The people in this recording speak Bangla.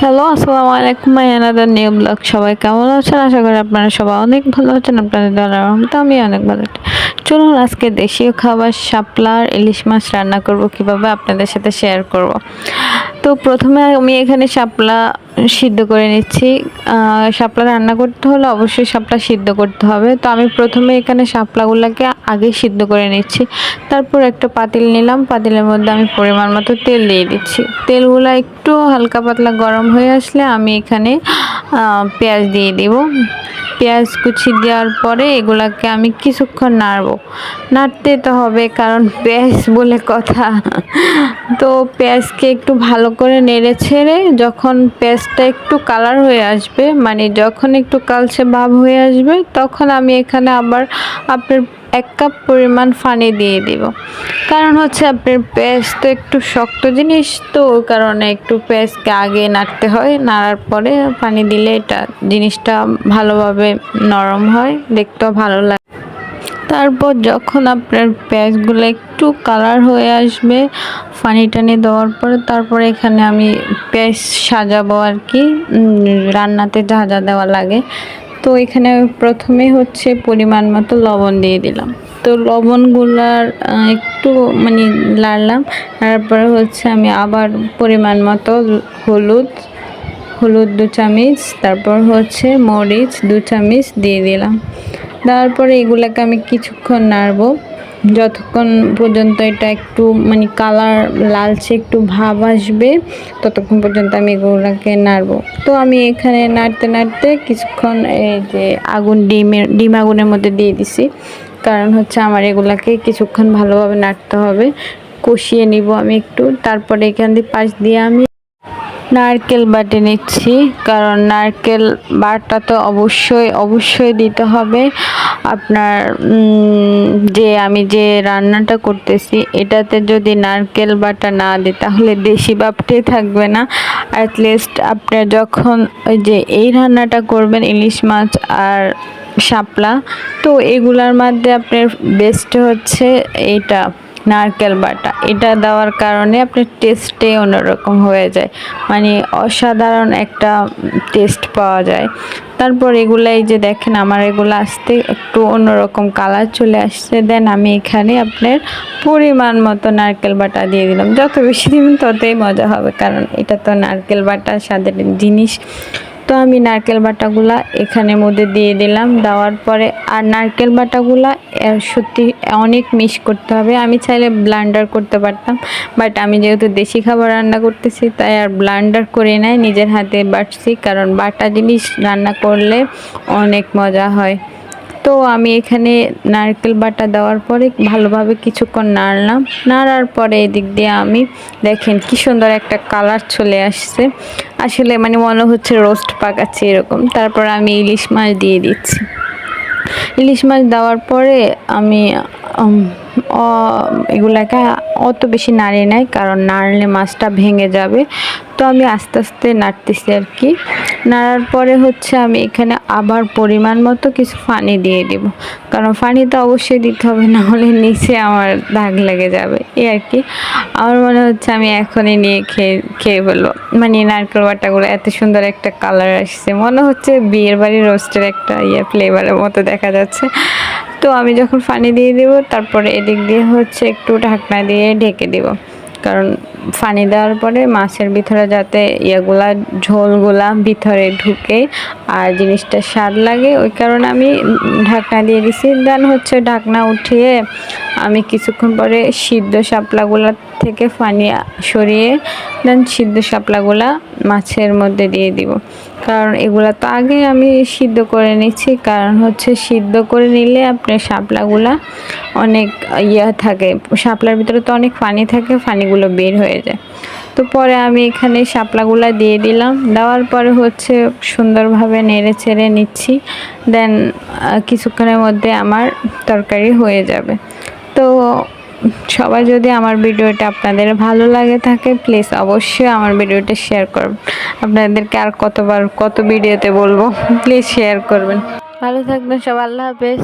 হ্যালো, আসসালামু আলাইকুম মাই আনাদার নিউ ব্লগ। সবাই কেমন আছেন? আশা করি আপনারা সবাই অনেক ভালো আছেন। আপনাদের দ্বারা আমি অনেক ভালো আছি। চলুন আজকে দেশীয় খাবার শাপলার ইলিশ মাছ রান্না করব, কীভাবে আপনাদের সাথে শেয়ার করব। তো প্রথমে আমি এখানে শাপলা সিদ্ধ করে নিচ্ছি। শাপলা রান্না করতে হলে অবশ্যই শাপলা সিদ্ধ করতে হবে। তো আমি প্রথমে এখানে শাপলাগুলোকে আগে সিদ্ধ করে নিচ্ছি। তারপর একটা পাতিল নিলাম। পাতিলের মধ্যে আমি পরিমাণ মতো তেল দিয়ে দিচ্ছি। তেলগুলো একটু হালকা পাতলা গরম হয়ে আসলে আমি এখানে পেঁয়াজ দিয়ে দিব। পেঁয়াজ কুচি দেওয়ার পরে এগুলাকে আমি কিছুক্ষণ নাড়বো। নাড়তে তো হবে, কারণ পেঁয়াজ বলে কথা। তো পেঁয়াজকে একটু ভালো করে নেড়ে ছেড়ে যখন পেঁয়াজটা একটু কালার হয়ে আসবে মানে যখন একটু কালচে ভাব হয়ে আসবে, তখন আমি এখানে আবার আপনার এক কাপ পরিমাণ ফানি দিয়ে দিব। কারণ হচ্ছে আপনার পেঁয়াজ তো একটু শক্ত জিনিস, তো কারণে একটু পেঁয়াজকে আগে নাড়তে হয়। নাড়ার পরে পানি দিলে এটা জিনিসটা ভালোভাবে নরম হয়, দেখতেও ভালো লাগে। তারপর যখন আপনার পেঁয়াজগুলো একটু কালার হয়ে আসবে ফানি টানি দেওয়ার পরে, তারপরে এখানে আমি পেঁয়াজ সাজাবো আর কি। রান্নাতে যা যা দেওয়া লাগে। তো এখানে প্রথমে হচ্ছে পরিমাণ মতো লবণ দিয়ে দিলাম। তো লবণগুলার একটু মানে লাড়লাম, তারপরে হচ্ছে আমি আবার পরিমাণ মতো হলুদ হলুদ দু চামচ, তারপর হচ্ছে মরিচ দু চামচ দিয়ে দিলাম। তারপরে এগুলাকে আমি কিছুক্ষণ নাড়বো। যতক্ষণ পর্যন্ত এটা একটু মানে কালার লালচে একটু ভাব আসবে, ততক্ষণ পর্যন্ত আমি এগুলোকে নাড়বো। তো আমি এখানে নাড়তে নাড়তে কিছুক্ষণ এই যে আগুন, ডিমের, ডিম আগুনের মধ্যে দিয়ে দিছি। কারণ হচ্ছে আমার এগুলাকে কিছুক্ষণ ভালোভাবে নাড়তে হবে। কষিয়ে নিব আমি একটু, তারপরে এখান দিয়ে পাশ দিয়ে আমি নারকেল বাটে নিচ্ছি, কারণ নারকেল বাটা তো অবশ্যই অবশ্যই দিতে হবে। আপনার যে আমি যে রান্নাটা করতেছি, এটাতে যদি নারকেল বাটা না দিই তাহলে দেশি বাপটাই থাকবে না। অ্যাটলিস্ট আপনার যখন ওই যে এই রান্নাটা করবেন, ইলিশ মাছ আর শাপলা, তো এগুলার মধ্যে আপনার বেস্ট হচ্ছে এইটা নারকেল বাটা। এটা দেওয়ার কারণে আপনার টেস্টে অন্যরকম হয়ে যায়। মানে অসাধারণ একটা টেস্ট পাওয়া যায়। তারপর এগুলো এই যে দেখেন, আমার এগুলো আসতে একটু অন্যরকম কালার চলে আসছে। দেন আমি এখানে আপনার পরিমাণ মতো নারকেল বাটা দিয়ে দিলাম। যত বেশি দিবেন ততই মজা হবে। কারণ এটা তো নারকেল বাটা স্বাদের জিনিস। তো আমি নারকেল বাটাগুলা এখানে মধ্যে দিয়ে দিলাম। দেওয়ার পরে আর নারকেল বাটাগুলা সত্যি অনেক মিস করতে হবে। আমি চাইলে ব্লান্ডার করতে পারতাম, বাট আমি যেহেতু দেশি খাবার রান্না করতেছি, তাই আর ব্লান্ডার করে নেয় নিজের হাতে বাটছি, কারণ বাটা জিনিস রান্না করলে অনেক মজা হয়। তো আমি এখানে নারকেল বাটা দেওয়ার পরে ভালোভাবে কিছুক্ষণ নাড়লাম। নাড়ার পরে এদিক দিয়ে আমি দেখেন কি সুন্দর একটা কালার চলে আসছে। আসলে মানে মনে হচ্ছে রোস্ট পাকাচ্ছে এরকম। তারপর আমি ইলিশ মাছ দিয়ে দিচ্ছি। ইলিশ মাছ দেওয়ার পরে আমি এগুলাকে অত বেশি নাড়ি নাই, কারণ নাড়লে মাছটা ভেঙে যাবে। তো আমি আস্তে আস্তে নাড়তেছি আর কি। নাড়ার পরে হচ্ছে আমি এখানে আবার পরিমাণ মতো কিছু ফানি দিয়ে দিব। কারণ ফানি তো অবশ্যই দিতে হবে না হলে নিচে আমার দাগ লেগে যাবে। এই আর কি। আমার মনে হচ্ছে আমি এখনই নিয়ে খেয়ে খেয়ে ফেলব। মানে নারকেল বাটাগুলো এত সুন্দর একটা কালার আসছে। মনে হচ্ছে বিয়ের বাড়ির রোস্টের একটা ইয়ে ফ্লেভারের মতো দেখা যাচ্ছে। তো আমি যখন ফানি দিয়ে দেবো, তারপরে এদিক দিয়ে হচ্ছে একটু ঢাকনা দিয়ে ঢেকে দেব। কারণ ফানি দেওয়ার পরে মাছের ভিতরে যাতে ইয়েগুলা, ঝোলগুলা ভিতরে ঢুকে আর জিনিসটা স্বাদ লাগে, ওই কারণে আমি ঢাকনা দিয়ে দিছি। দেন হচ্ছে ঢাকনা উঠিয়ে আমি কিছুক্ষণ পরে সিদ্ধ শাপলাগুলা থেকে ফানি সরিয়ে দেন, সিদ্ধ শাপলাগুলা মাছের মধ্যে দিয়ে দিব। কারণ এগুলা তো আগে আমি সিদ্ধ করে নিচ্ছি। কারণ হচ্ছে সিদ্ধ করে নিলে আপনার শাপলাগুলা অনেক ইয়ে থাকে। শাপলার ভিতরে তো অনেক পানি থাকে ফানিগুলো বের হয়ে যায়। তো পরে আমি এখানে শাপলাগুলা দিয়ে দিলাম। দেওয়ার পরে হচ্ছে সুন্দরভাবে নেড়ে ছেড়ে নিচ্ছি। দেন কিছুক্ষণের মধ্যে আমার তরকারি হয়ে যাবে। তো সবাই যদি আমার ভিডিওটা আপনাদের ভালো লাগে থাকে প্লিজ অবশ্যই আমার ভিডিওটা শেয়ার করবেন। আপনাদেরকে আর কতবার কত ভিডিওতে বলব প্লিজ শেয়ার করবেন। ভালো থাকবেন সব আল্লাহ হাফেজ।